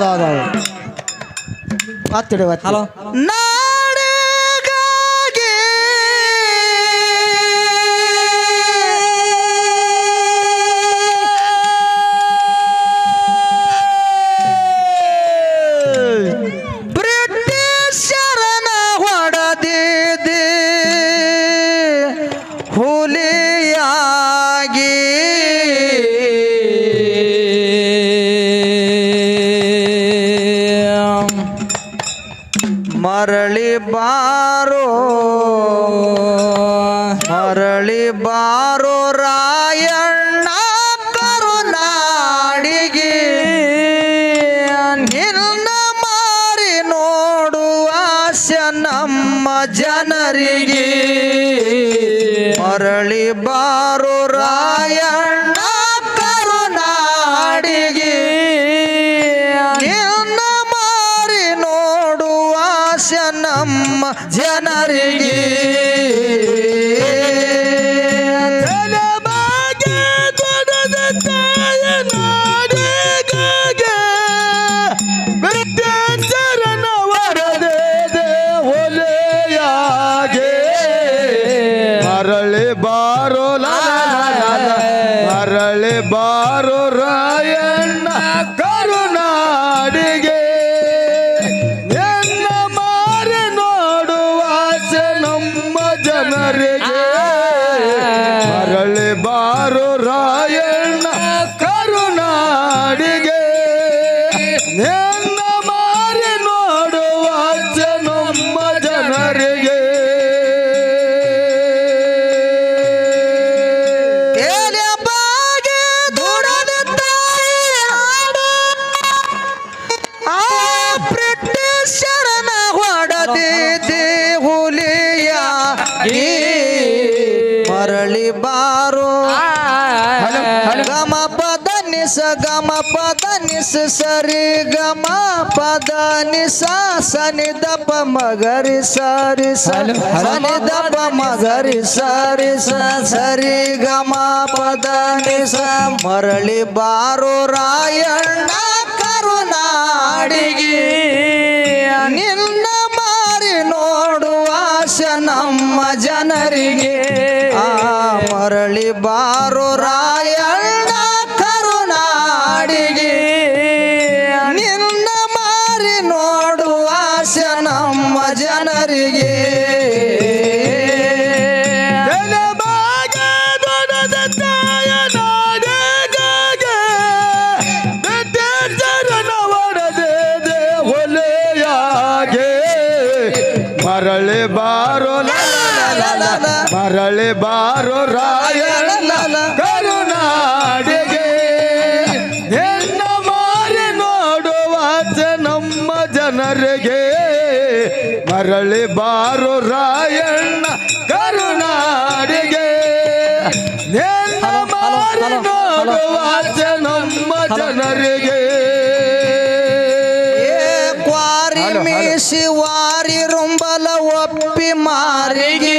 ಹೌದು ಹೌದು ಹೌದು ಹತ್ತಿರ ಹಲೋ ನಾ ಬಾರೋ ಮರಳಿ ಬಾರೋ. ಗಮ ಪದ ನಿಸ ಸರಿ ಗಮ ಪದ ನಿಸ ಸನಿ ದಪ ಮಗರಿ ಸರಿ ಸನಿ ದಪ ಮಗರಿ ಸರಿ ಸರಿ ಗಮ ಪದ ನಿಸ ಮರಳಿ ಬಾರೋ ರಾಯಣ್ಣ ಕರುನಾಡಿಗೆ ನಿನ್ನ ಮಾರಿ ನೋಡುವ ನಮ್ಮ ಜನರಿಗೆ. ಆ ಮರಳಿ ಬಾರೋ ರಾಯಣ್ಣ yeah. ಭಗವಾಚ ನಮ್ಮ ಜನರಿಗೆ. ಕ್ವಾರಿ ಮೀಸಿ ವಾರಿ ರುಂಬಲ ಒಪ್ಪಿ ಮಾರಿಗೆ.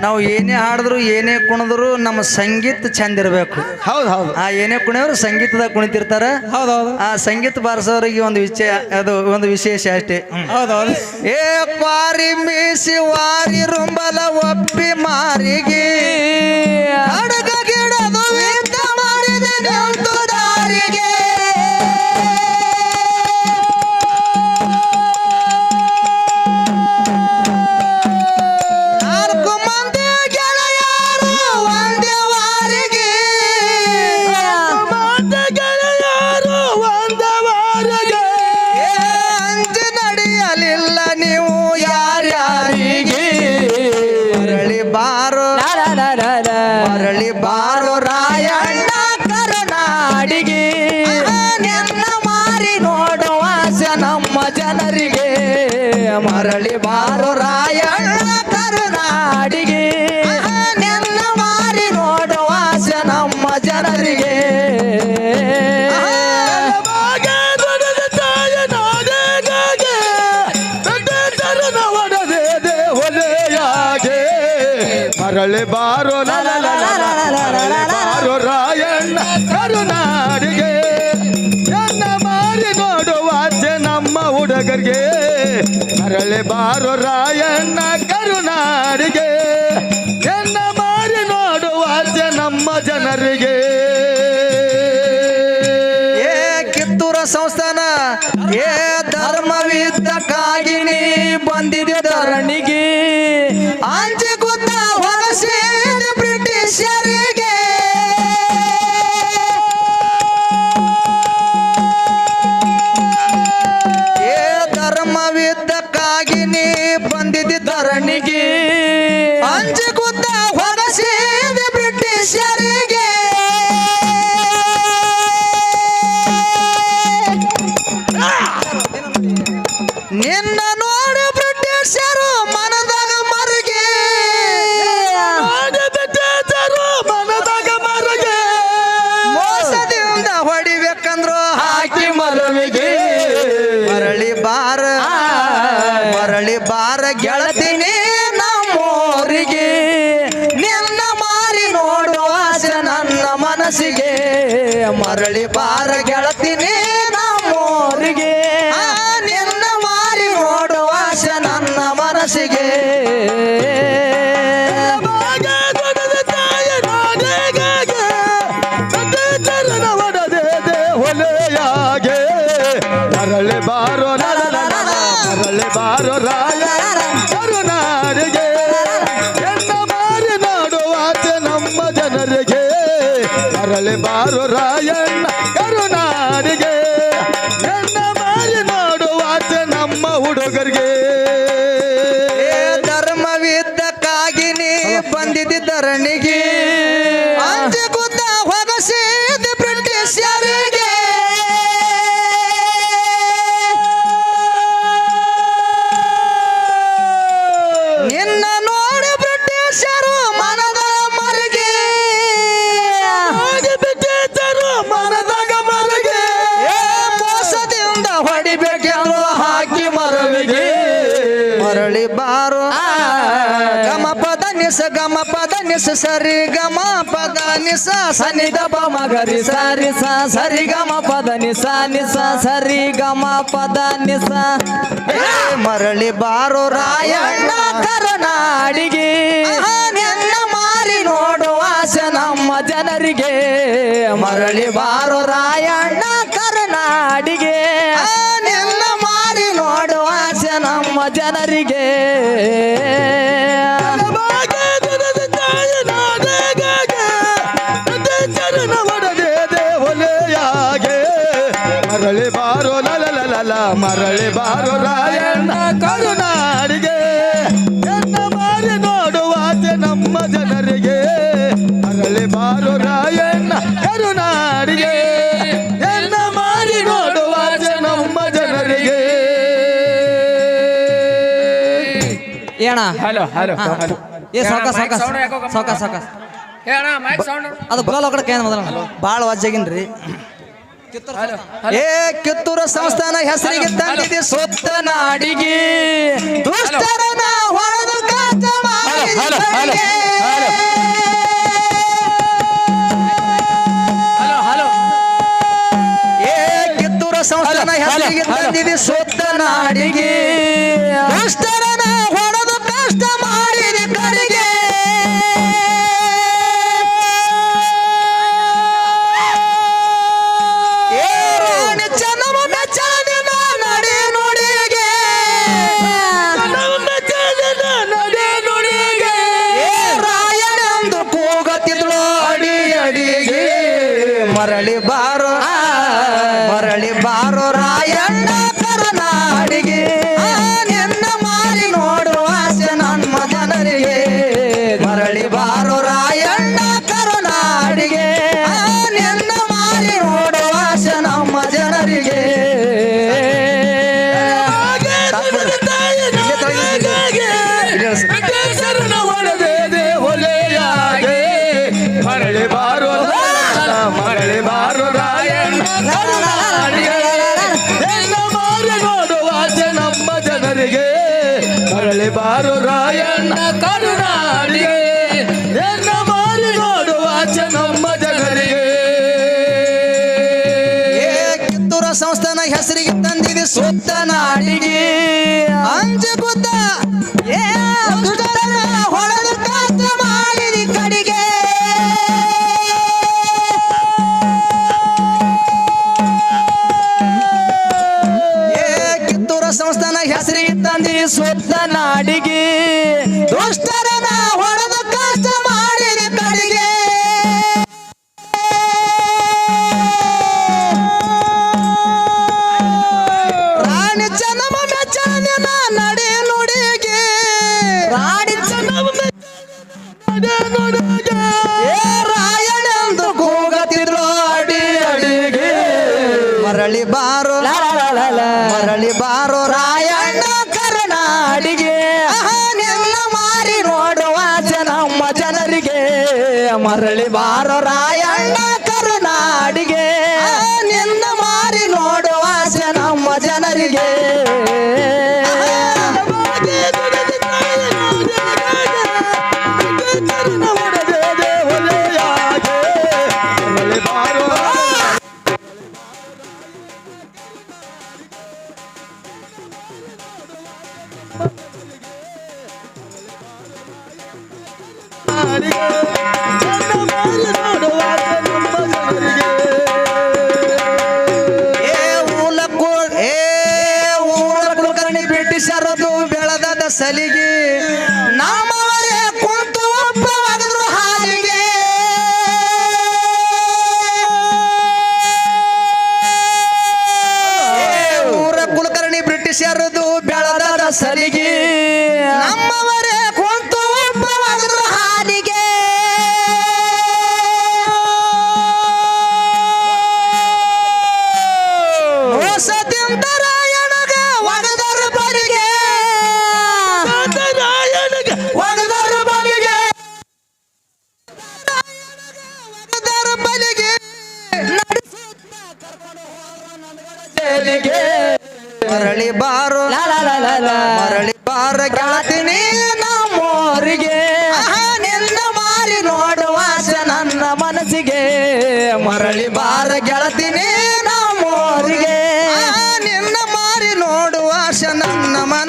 ನಾವು ಏನೇ ಹಾಡಿದ್ರು ಏನೇ ಕುಣಿದ್ರು ನಮ್ಮ ಸಂಗೀತ ಚಂದ ಇರಬೇಕು. ಹೌದು ಹೌದು. ಆ ಏನೇ ಕುಣಿಯವರು ಸಂಗೀತದಾಗ ಕುಣಿತಿರ್ತಾರೆ. ಹೌದು ಹೌದು. ಆ ಸಂಗೀತ ಬಾರಿಸೋರಿಗೆ ಒಂದು ವಿಷಯ ಅದು ಒಂದು ವಿಶೇಷ ಅಷ್ಟೇ. ಹೌದು ಏ ಪಾರಿ ಮೀಸಿ ವಾರಿ ರುಂಬಲ ಒಪ್ಪಿ ಮಾರಿಗೆ. Bye. ಕರುನಾಡಿಗೆ ಎನ್ನ ಮಾರಿ ನೋಡುವಾಚೆ ನಮ್ಮ ಹುಡುಗರಿಗೆ ಅರಳೆ ಬಾರೋ ರಾಯಣ್ಣ ಕರುನಾಡಿಗೆ ಮನಸ್ಸಿಗೆ. ಹೊಲೆಯಾಗೆ ಮರಳೆ ಬಾರೋ ಮರಳೆ ಬಾರೋ ರಾಯ ಕರುನಾರಿಗೆ. ಎನ್ನ ಮಾರಿ ನಾಡುವಾಚೆ ನಮ್ಮ ಜನರಿಗೆ ಮರಳೆ ಬಾರೋ ರಾಯಣ್ಣ ಸ ಸರಿ ಗಮ ಪದ ದ ಸನಿ ಮ ಗ ರಿ ಸ ರಿ ಸ ಸರಿ ಗಮ ಪದ ನಿಸ ನಿಸ ಸರಿ ಗಮ ಪದ ನಿಸ. ಮರಳಿ ಬಾರೋ ರಾಯಣ್ಣ ಕರುನಾಡಿಗೆ ನಿನ್ನ ಮಾರಿ ನೋಡುವ ನಮ್ಮ ಜನರಿಗೆ. ಮರಳಿ ಬಾರೋ ರಾಯಣ್ಣ ಮರಳಿ ಬಾರೋ ರಾಯಣ್ಣ ಕರುನಾಡಿಗೆ. ಎನ್ನ ಮಾರಿ ನೋಡುವಾಚೆ ನಮ್ಮ ಜನರಿಗೆ. ಮರಳಿ ಬಾರೋ ರಾಯಣ್ಣ ಕರುನಾಡಿಗೆ. ಎನ್ನ ಮಾರಿ ನೋಡುವಾಚೆ ನಮ್ಮ ಜನರಿಗೆ. ಏಣ? Hello hello hello. ಏ ಸಾಕ ಸಾಕ ಸಾಕ ಸಾಕ ಅದು ಗುಲಾಲ್ ಒಕ್ಕಡಕ್ಕೆ ಏನು ಮೊದಲು ಭಾಳ ವಾಜ್ಯಾಗಿನ್ರಿ ಏ ಕಿತ್ತೂರ ಸಂಸ್ಥಾನ ಹೆಸರಿಗೆ ತಂದಿದೆ ಸುತ್ತ ನಾಡಿಗೆ. ಏ ಕಿತ್ತೂರ ಸಂಸ್ಥಾನ ಹೆಸರಿಗೆ ತಂದಿದೆ ಸುತ್ತ ನಾಡಿಗೆ. ದುಷ್ಟರನ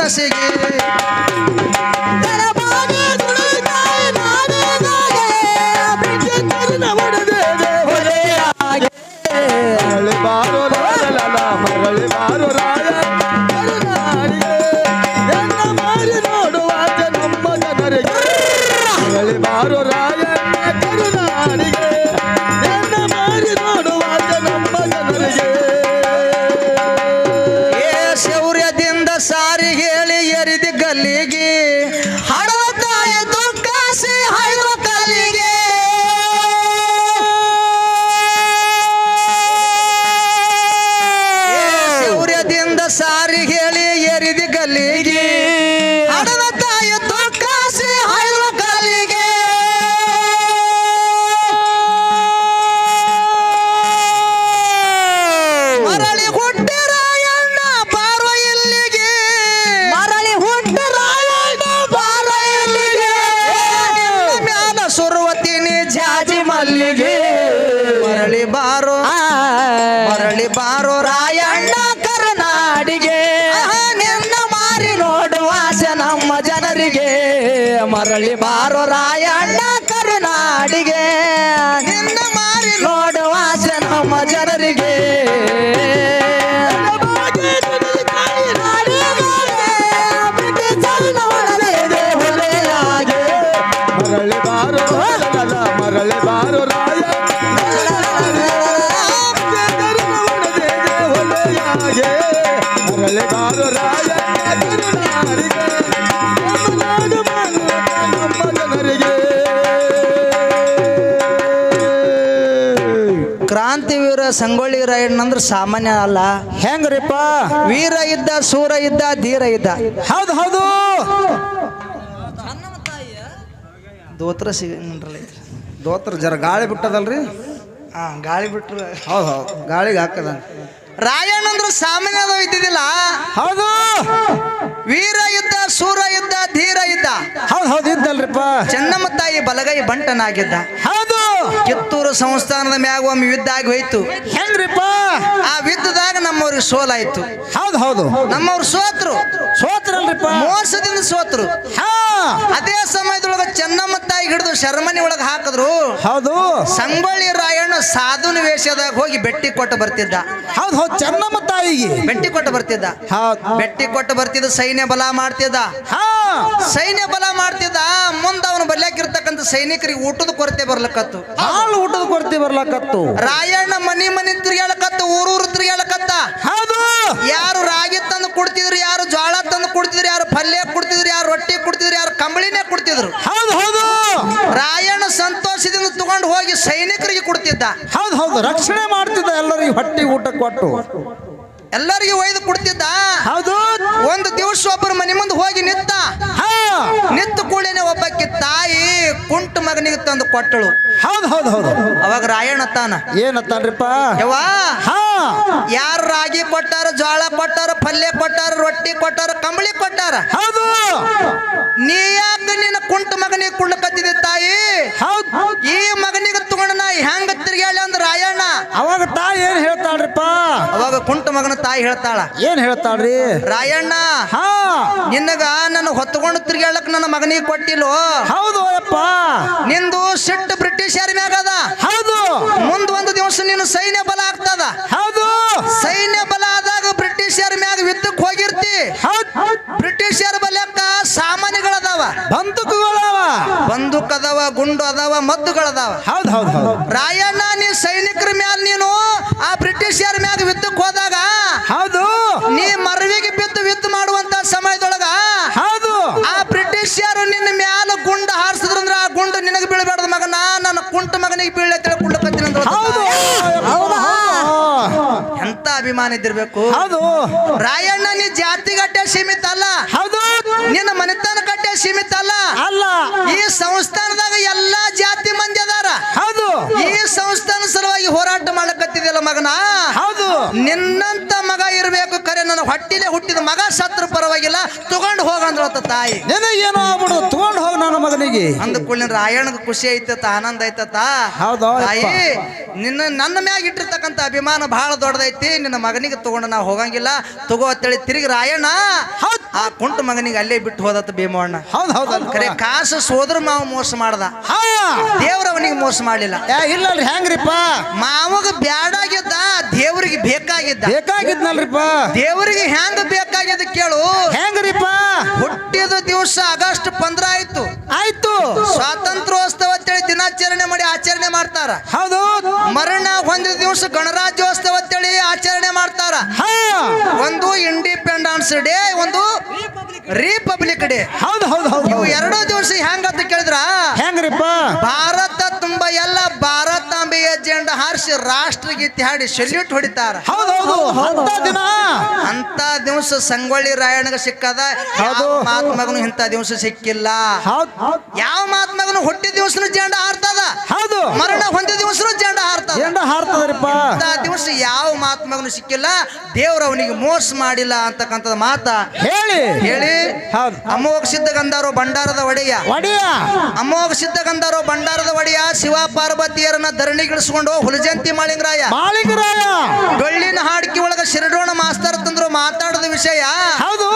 seguir. ಸಾರಿಗೆ ರಾಯಣ್ಣ ಕರುನಾಡಿಗೆ. ಸಂಗೊಳ್ಳಿ ರಾಯಣ್ಣ ಅಂದ್ರೆ ಸಾಮಾನ್ಯ ಅಲ್ಲ. ಹೆಂಗ್ರಿಪ್ಪ? ವೀರ ಇದ್ದ ಸೂರ ಇದ್ದ ಧೀರ ಇದ್ದ. ಹೌದು ಹೌದು. ದೋತ್ರ ಸಿಗಂಗಿಲ್ರಲ್ಲ ದೋತ್ರ ಜರ ಗಾಳಿ ಬಿಟ್ಟದಲ್ರಿ? ಹಾ ಗಾಳಿ ಬಿಟ್ರು. ಹೌದು ಹೌದು. ಗಾಳಿಗೆ ಹಾಕದ. ರಾಯಣ್ಣ ಅಂದ್ರೆ ಸಾಮಾನ್ಯ ಇದ್ದಿದ್ದಿಲ್ಲ. ಹೌದು. ವೀರ ಇದ್ದ ಸೂರ ಇದ್ದ ಧೀರ ಇದ್ದ. ಹೌದು ಹೌದು ಇದ್ದಲ್ರಿಪ್ಪ. ಚೆನ್ನಮ್ಮ ತಾಯಿ ಬಲಗೈ ಬಂಟನಾಗಿದ್ದ. ಹೌದು. ಕಿತ್ತೂರು ಸಂಸ್ಥಾನದ ಮ್ಯಾಗ ಒಮ್ಮೆ ಯುದ್ಧ ಆಗಿ ಹೋಯ್ತು. ಹೆಂಗ್ರಿಪ್ಪ? ಆ ಯುದ್ಧದಾಗ ನಮ್ಮವ್ರಿಗೆ ಸೋಲಾಯ್ತು. ಹೌದು ಹೌದು. ನಮ್ಮವ್ರು ಸೋತ್ರು. ಸೋತ್ರಲ್ರಿಪ್ಪ. ಮೋಸದಿಂದ ಸೋತ್ರು. ಹಾ. ಅದೇ ಸಮಯದೊಳಗ ಚೆನ್ನಮ್ಮ ತಾಯಿ ಹಿಡಿದು ಶರ್ಮನಿ ಒಳಗೆ ಹಾಕಿದ್ರು. ಹೌದು. ಸಂಗೊಳ್ಳಿ ರಾಯಣ್ಣ ಸಾಧುನ ವೇಷದಾಗ ಹೋಗಿ ಬೆಟ್ಟಿ ಕೊಟ್ಟು ಬರ್ತಿದ್ದ. ಹೌದು ಹೌದು ಚೆನ್ನಮ್ಮ ತಾಯಿಗೆ. ಬೆಟ್ಟಿ ಕೊಟ್ಟು ಬರ್ತಿದ್ದ. ಹೌದು ಬೆಟ್ಟಿ ಕೊಟ್ಟು ಬರ್ತಿದ್ದ ಸೈನ್ಯ ಬಲ ಮಾಡ್ತಿದ್ದ. ಸೈನ್ಯ ಬಲ ಮಾಡ್ತಿದ್ದ ಮುಂದ ಅವನು ಬರ್ಲಾಕಿರ್ತಕ್ಕಂಥ ಸೈನಿಕರಿಗೆ ಊಟದ ಕೊರತೆ ಬರ್ಲಕತ್ತು. ಹಾಲು ಊಟದ ಕೊರತೆ ಬರ್ಲಕತ್ತು. ರಾಯಣ್ಣ ಮನಿ ಮನಿ ತಿರುಗಾಳಕತ್ತ ಊರೂರು ತಿರುಗಾಳಕತ್ತ ಹೌದು. ಯಾರು ರಾಗಿ ತಂದು ಕೊಡ್ತಿದ್ರು ಯಾರು ಜೋಳ ತಂದು ಕೊಡ್ತಿದ್ರು ಯಾರು ಪಲ್ಯ ಕೊಡ್ತಿದ್ರು ಯಾರು ರೊಟ್ಟಿ ಕೊಡ್ತಿದ್ರು ಯಾರು ಕಂಬಳಿನೇ ಕೊಡ್ತಿದ್ರು. ಹೌದು ಹೌದು. ರಾಯಣ್ಣ ಸಂತೋಷದಿಂದ ತಗೊಂಡು ಹೋಗಿ ಸೈನಿಕರಿಗೆ ಕೊಡ್ತಿದ್ದ. ಹೌದು ಹೌದು. ರಕ್ಷಣೆ ಮಾಡ್ತಿದ್ದ ಎಲ್ಲರಿಗೂ ಹೊಟ್ಟಿ ಊಟ ಕೊಟ್ಟು. ಎಲ್ಲರಿಗೂ ಒಯ್ದು ಕೊಡ್ತಿದ್ದ? ಹೌದು. ಒಂದು ದಿವಸ ಒಬ್ಬರು ಮನೆ ಮುಂದೆ ಹೋಗಿ ನಿತ್ತ ಹಾ. ನಿಂತ ಕೂಡಲೇ ಒಬ್ಬಕ್ಕೆ ತಾಯಿ ಕುಂಟು ಮಗನಿಗೆ ತಂದು ಕೊಟ್ಟಳು. ಹೌದು ಹೌದು ಹೌದು. ಅವಾಗ ರಾಯಣ್ಣ ತಾನ. ಏನತ್ತಾನ್ರಿಪ್ಪ? ಯವ್ವಾ? ಹಾ. ಯಾರು ರಾಗಿ ಕೊಟ್ಟಾರ ಜೋಳ ಕೊಟ್ಟಾರ ಪಲ್ಯ ಕೊಟ್ಟಾರ ರೊಟ್ಟಿ ಕೊಟ್ಟಾರ ಕಂಬಳಿ ಕೊಟ್ಟಾರ? ಹೌದು. ನೀ ಯಾಕೆ ನಿನ್ನ ಕುಂಟು ಮಗನಿಗೆ ಕುಳ್ಳಕತ್ತಿದೆ ತಾಯಿ? ಹೌದು. ಈ ಮಗನಿಗೆ ತಗೊಂಡ ನಾ ಹೆಂಗ ತಿರ್ಗ್ಯಾಳಿ ಅಂದ್ರ ರಾಯಣ್ಣ? ಅವಾಗ ತಾಯಿ ಏನ್ ಹೇಳ್ತಾಳ್ರಿಪ್ಪ? ಅವಾಗ ಕುಂಟು ಮಗನ ತಾಯಿ ಹೇಳ್ತಾಳ. ಏನ್ ಹೇಳ್ತಾಳ್ರಿ? ರಾಯಣ್ಣ ಹಾ. ನಿನ್ನಗ ನನ್ನ ಹೊತ್ಕೊಂಡು ತಿರ್ಗ್ಯಾಳಕ್ ನನ್ನ ಮಗನಿಗೆ ಕೊಟ್ಟಿಲ್ಲೋ? ಹೌದು ಅಪ್ಪ ನಿಂದು ಸಿಟ್ಟು ಬ್ರಿಟಿಷರ ಮ್ಯಾಗ ಅದ. ಹೌದು. ಮುಂದ್ ಒಂದು ದಿವಸ ನಿನ್ನ ಸೈನ್ಯ ಬಲ ಆಗ್ತದ. ಹೌದು. ಸೈನ್ಯ ಬಲ ಆದಾಗ ಬ್ರಿಟಿಷರ ಮ್ಯಾಗ ಯುದ್ಧಕ್ಕೆ ಹೋಗಿರ್ತಿ. ಬ್ರಿಟಿಷರ್ ಬ್ರಿಟಿಷರ ಬಲ್ಯಕ್ಕ ಸಾಮಾನ್ಯಗಳದಾವ. ಬಂದೂಕುಗಳವ. ಬಂದೂಕ್ ಅದಾವ ಗುಂಡು ಅದಾವ ಮದ್ದುಗಳದಾವ. ಹೌದು ಹೌದು ಹೌದು. ರಾಯಣ್ಣ ನೀ ಸೈನಿಕರ ಮ್ಯಾಲ ನೀನು ಆ ಬ್ರಿಟಿಷರ ಮ್ಯಾಗ ಯುದ್ಧಕ್ಕೆ ಹೋದಾಗ ಹೌದು. ನೀ ಮರವಿಗೆ ಬಿದ್ದು ಯುದ್ಧ ಮಾಡುವಂತ ಸಮಯದೊಳಗ ಹೌದು. ಆ ಬ್ರಿಟಿಷರು ನಿನ್ನ ಮ್ಯಾಲ ಗುಂಡು ಹಾರಿಸಿದ್ರಂದ್ರ ಆ ಗುಂಡು ನಿನಗೆ ಬೀಳಬೇಡದ ಮಗನ ನನ್ನ ಕುಂಟ ಮಗನಿಗೆ ಬೀಳ ಅಭಿಮಾನ ಇದ್ದಿರ್ಬೇಕು ಹೌದು. ರಾಯಣ್ಣ ನೀ ಜಾತಿ ಗಟ್ಟೆ ಸೀಮಿತ ಅಲ್ಲ. ಹೌದು. ನಿನ್ನ ಮನೆತನ ಕಟ್ಟೆ ಸೀಮಿತ ಅಲ್ಲ. ಅಲ್ಲ. ಈ ಸಂಸ್ಥಾನದಾಗ ಎಲ್ಲಾ ಜಾತಿ ಮಂದಿ ಅದಾರ. ಹೌದು. ಈ ಸಂಸ್ಥಾನ ಸಲುವಾಗಿ ಹೋರಾಟ ಮಾಡಕತ್ತಿದೆಯಲ್ಲ ಮಗನ? ಹೌದು. ನಿನ್ನಂತ ಮಗ ಇರಬೇಕು ಕರೆ ನನ್ನ ಹೊಟ್ಟಿಲೆ ಹುಟ್ಟಿದ ಮಗ ಸತ್ರ ಪರವಾಗಿಲ್ಲ ತಗೊಂಡು ಹೋಗಂದ್ರ ತಾಯಿ. ನಿನಗೇನೋ ಆಗ್ಬಿಡುದು ಅಂದ ಕೂಡಲಿನ ರಾಯಣ್ಣಗ ಖುಷಿ ಐತತ ಆನಂದ ಐತತ. ಹೌದು ತಾಯಿ ನಿನ್ನ ನನ್ನ ಮ್ಯಾಗ ಇಟ್ಟಿರ್ತಕ್ಕಂಥ ಅಭಿಮಾನ ಬಹಳ ದೊಡ್ಡದೈತಿ. ನಿನ್ನ ಮಗನಿಗೆ ತಗೊಂಡು ನಾವು ಹೋಗಂಗಿಲ್ಲ. ತಗೋ ಅಂತೇಳಿ ತಿರುಗಿ ರಾಯಣ್ಣ. ಆ ಕುಂಟು ಮಗನಿಗೆ ಅಲ್ಲೇ ಬಿಟ್ಟು ಹೋದತ್ತ ಭೀಮವಣ್ಣ ಹೌದು ಹೌದು ಕರೆ ಕಾಸು ಸೋದ್ರ ಮಾವ ಮೋಸ ಮಾಡ್ದ. ದೇವ್ರ ಅವನಿಗೆ ಮೋಸ ಮಾಡಲಿಲ್ಲ. ಇಲ್ಲಲ್ರಿ ಹೆಂಗ್ರಿಪ್ಪ? ಮಾವಗ ಬ್ಯಾಡಾಗಿದ್ದ ದೇವರಿಗೆ ಬೇಕಾಗಿದ್ದ. ಬೇಕಾಗಿದ್ನಲ್ರಿಪ್ಪ? ದೇವರಿಗೆ ಹೆಂಗ ಬೇಕಾಗಿದ್ದ ಕೇಳು. ಹೆಂಗ್ರಿಪ್ಪ? ಹುಟ್ಟಿದ ದಿವಸ ಆಗಸ್ಟ್ ಪಂದ್ರ ಆಯ್ತು. ಆಯ್ತು. ಸ್ವಾತಂತ್ರ್ಯೋತ್ಸವ ಅಂತೇಳಿ ದಿನಾಚರಣೆ ಮಾಡಿ ಆಚರಣೆ ಮಾಡ್ತಾರ. ಹೌದು. ಮರಣ ಹೊಂದಿದ ದಿವಸ ಗಣರಾಜ್ಯೋತ್ಸವ ಅಂತೇಳಿ ಆಚರಣೆ ಮಾಡ್ತಾರ. ಇಂಡಿಪೆಂಡೆನ್ಸ್ ಡೇ ಒಂದು ರಿಪಬ್ಲಿಕ್ ಡೇ ಹೌದು ಹೌದು ಹೌದು ಇವು ದಿವಸ ದಿವಸ ಹೆಂಗಂತ ಕೇಳಿದ್ರ? ಹೆಂಗ್ರಿಪ್ಪ? ಭಾರತ ಭಾರತಾಂಬೆಯ ಜೆಂಡ ಹಾರಿಸಿ ರಾಷ್ಟ್ರಗೀತೆ ಹಾಡಿ ಸೆಲ್ಯೂಟ್ ಹೊಡಿತಾರ. ಅಂತ ದಿನ. ಅಂತ ದಿವಸ ಸಂಗೊಳ್ಳಿ ರಾಯಣ್ಣಗ ಸಿಕ್ಕದ ಮಹಾತ್ಮಗನು ಇಂಥ ದಿವಸ ಸಿಕ್ಕಿಲ್ಲ. ಯಾವ ಮಹಾತ್ಮಗನು ಹುಟ್ಟಿದ ದಿವಸನು ಜೆಂಡ ಹಾರ್ತದ. ಹೌದು. ಮರಣ ಹೊಂದಿದ ದಿವಸನು ಜೆಂಡ ಹಾರ್ತದ. ಜೆಂಡ ಹಾರ್ತದ್ರಿಪ್ಪ. ಅಂತ ದಿವಸ ಯಾವ ಮಹಾತ್ಮಗನು ಸಿಕ್ಕಿಲ್ಲ. ದೇವ್ರ ಅವನಿಗೆ ಮೋಸ ಮಾಡಿಲ್ಲ ಅಂತಕ್ಕಂತ ಮಾತ. ಹೇಳಿ. ಹೇಳಿ. ಅಮೋಘ ಸಿದ್ಧಗಂಧಾರೋ ಭಂಡಾರದ ಒಡೆಯ. ಒಡೆಯ. ಅಮೋಘ ಸಿದ್ಧಗಂಧಾರೋ ಭಂಡಾರದ ಒಡೆಯ ಶಿವ ಪಾರ್ವತಿಯರನ್ನ ಧರಣಿಗಿಳಿದ ಇಳಿಸ್ಕೊಂಡು ಹುಲಜಂತಿ ಮಾಳಿಂಗರಾಯ. ಮಾಳಿಂಗರಾಯ. ಗಳ್ಳಿನ ಹಾಡಿಕೆ ಒಳಗ ಶಿರಡೋಣ ಮಾಸ್ತರ್ ತಂದ್ರು ಮಾತಾಡದ ವಿಷಯ. ಹೌದು.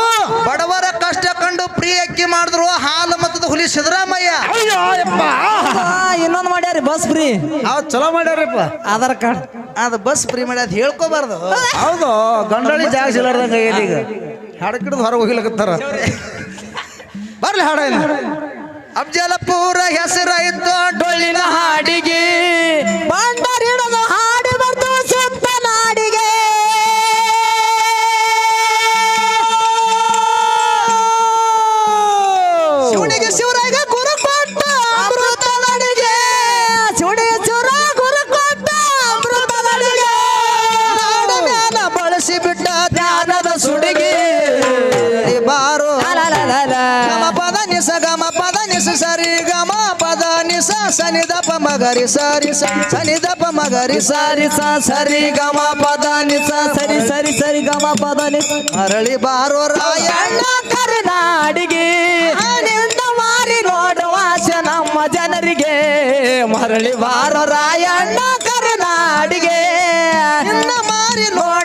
ಬಡವರ ಕಷ್ಟ ಕಂಡು ಪ್ರಿಯ ಅಕ್ಕಿ ಮಾಡಿದ್ರು ಹಾಲು ಮತ್ತದ ಹುಲಿ ಸಿದ್ದರಾಮಯ್ಯ. ಅಯ್ಯೋ ಯಪ್ಪ ಇನ್ನೊಂದು ಮಾಡ್ಯಾರಿ ಬಸ್ ಫ್ರೀ. ಹೌದು ಚಲೋ ಮಾಡ್ಯಾರಪ್ಪ. ಆಧಾರ್ ಕಾರ್ಡ್. ಅದು ಬಸ್ ಫ್ರೀ ಮಾಡಿ ಅದು ಹೇಳ್ಕೋಬಾರ್ದು. ಹೌದು ಗಂಡಳಿ ಜಾಗ ಸಿಲಾರ್ದಂಗ ಈಗ. ಹಾಡಕಿಡ್ದು ಹೊರಗೆ ಹೋಗಿಲಕತ್ತಾರ. ಬರ್ಲಿ ಹಾಡ ಇಲ್ಲ. ಅಫ್ಜಲಪುರ ಹೆಸರಾಯ್ತು ಡೊಳ್ಳಿನ ಹಾಡಿಗೆ. ಬಂಡರ್ ಹಿಡಿದು ಹಾಡಿ ಸನಿದಪ ಮಗರಿ ಸರಿ ಸನಿ ದಪ ಮಗರಿ ಸಾರಿ ಸರಿ ಗಮ ಪದ ನಿ ಸರಿ ಸರಿ ಸರಿ ಗಮ ಪದ ನಿ ಮರಳಿ ಬಾರೋ ರಾಯಣ್ಣ ಕರುನಾಡಿಗೆ ನಿಂದ ಮಾರಿ ನೋಡುವಾಸ ನಮ್ಮ ಜನರಿಗೆ. ಮರಳಿ ಬಾರೋ ರಾಯಣ್ಣ ಕರುನಾಡಿಗೆ ಮಾರಿ ನೋಡ